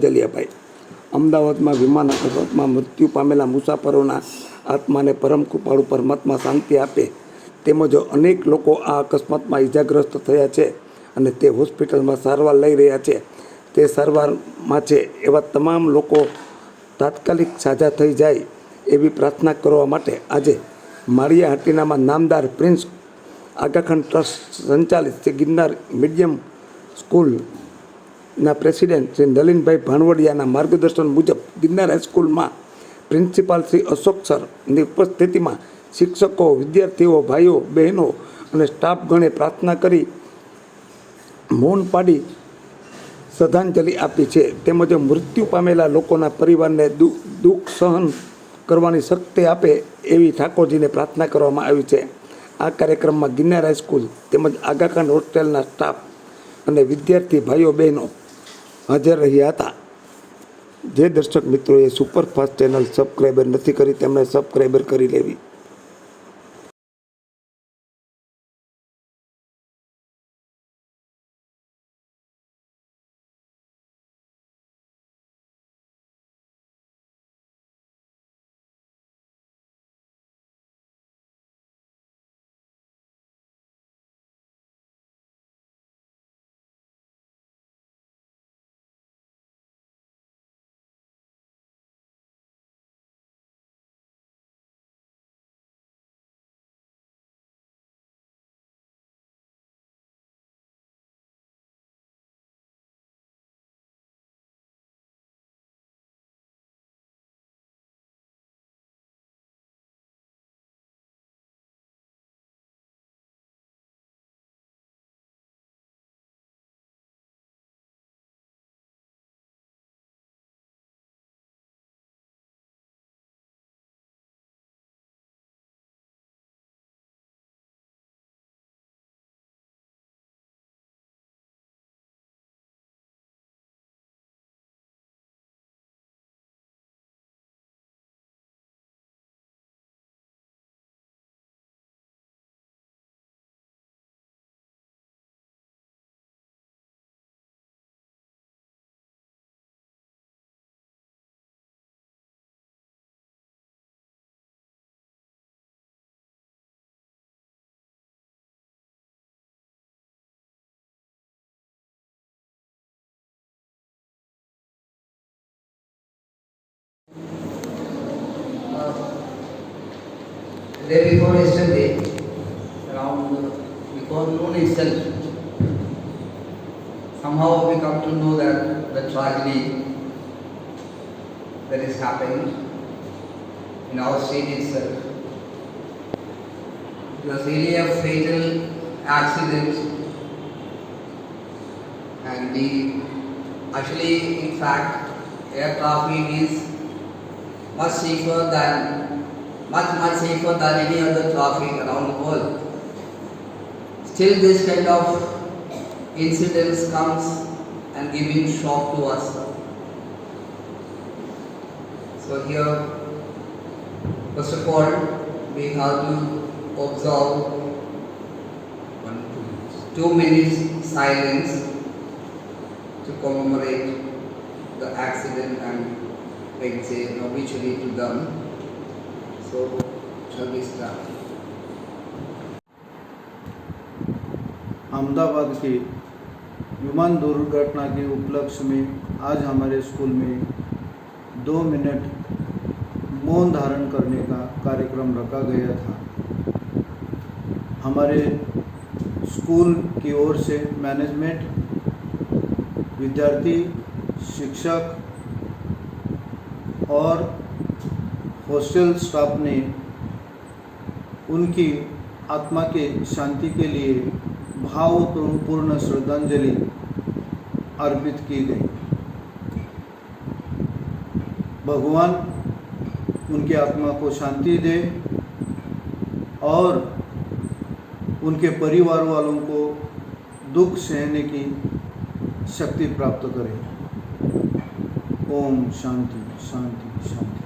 અપાઈ અમદાવાદમાં વિમાન અકસ્માતમાં મૃત્યુ પામેલા મુસાફરોના આત્માને પરમ કૃપાળુ પરમાત્મા શાંતિ આપે. તેમજ અનેક લોકો આ અકસ્માતમાં ઈજાગ્રસ્ત થયા છે અને તે હોસ્પિટલમાં સારવાર લઈ રહ્યા છે. તે સારવારમાં છે એવા તમામ લોકો તાત્કાલિક સાજા થઈ જાય એવી પ્રાર્થના કરવા માટે આજે માળિયા હાટીનામાં નામદાર પ્રિન્સ આગાખંડ ટ્રસ્ટ સંચાલિત શ્રી ગિરનાર મીડિયમ સ્કૂલ ના પ્રેસિડેન્ટ શ્રી નલિનભાઈ ભાણવડિયાના માર્ગદર્શન મુજબ ગિરનાર હાઈસ્કૂલમાં પ્રિન્સિપાલ શ્રી અશોક સરની ઉપસ્થિતિમાં શિક્ષકો, વિદ્યાર્થીઓ, ભાઈઓ, બહેનો અને સ્ટાફગણે પ્રાર્થના કરી મૌન પાડી શ્રદ્ધાંજલિ આપી છે. તેમજ મૃત્યુ પામેલા લોકોના પરિવારને દુઃખ સહન કરવાની શક્તિ આપે એવી ઠાકોરજીને પ્રાર્થના કરવામાં આવી છે. આ કાર્યક્રમમાં ગિરનાર હાઈસ્કૂલ તેમજ આગાખાન હોસ્ટેલના સ્ટાફ અને વિદ્યાર્થી ભાઈઓ, બહેનો હાજર રહ્યા હતા. જે દર્શક મિત્રોએ સુપરફાસ્ટ ચેનલ સબસ્ક્રાઈબર નથી કરી, તેમણે સબસ્ક્રાઈબર કરી લેવી. Day before yesterday, around before noon itself, somehow we come to know that the tragedy that is happening in our state itself. It was really a fatal accident and the actually in fact air traffic is much safer than much much safer than any other traffic around the world. Still this kind of incidents comes and giving shock to us. So here first of all we have to observe two, minutes silence to commemorate the accident and pay say obituary to them. Ahmedabad की विमान दुर्घटना के उपलक्ष्य में आज हमारे school में दो मिनट मौन धारण करने का कार्यक्रम रखा गया था। हमारे स्कूल की ओर से मैनेजमेंट, विद्यार्थी, शिक्षक और हॉस्टल स्टाफ ने उनकी आत्मा के शांति के लिए भावपूर्ण श्रद्धांजलि अर्पित की गई। भगवान उनकी आत्मा को शांति दे और उनके परिवार वालों को दुख सहने की शक्ति प्राप्त करे। ओम शांति शांति शांति।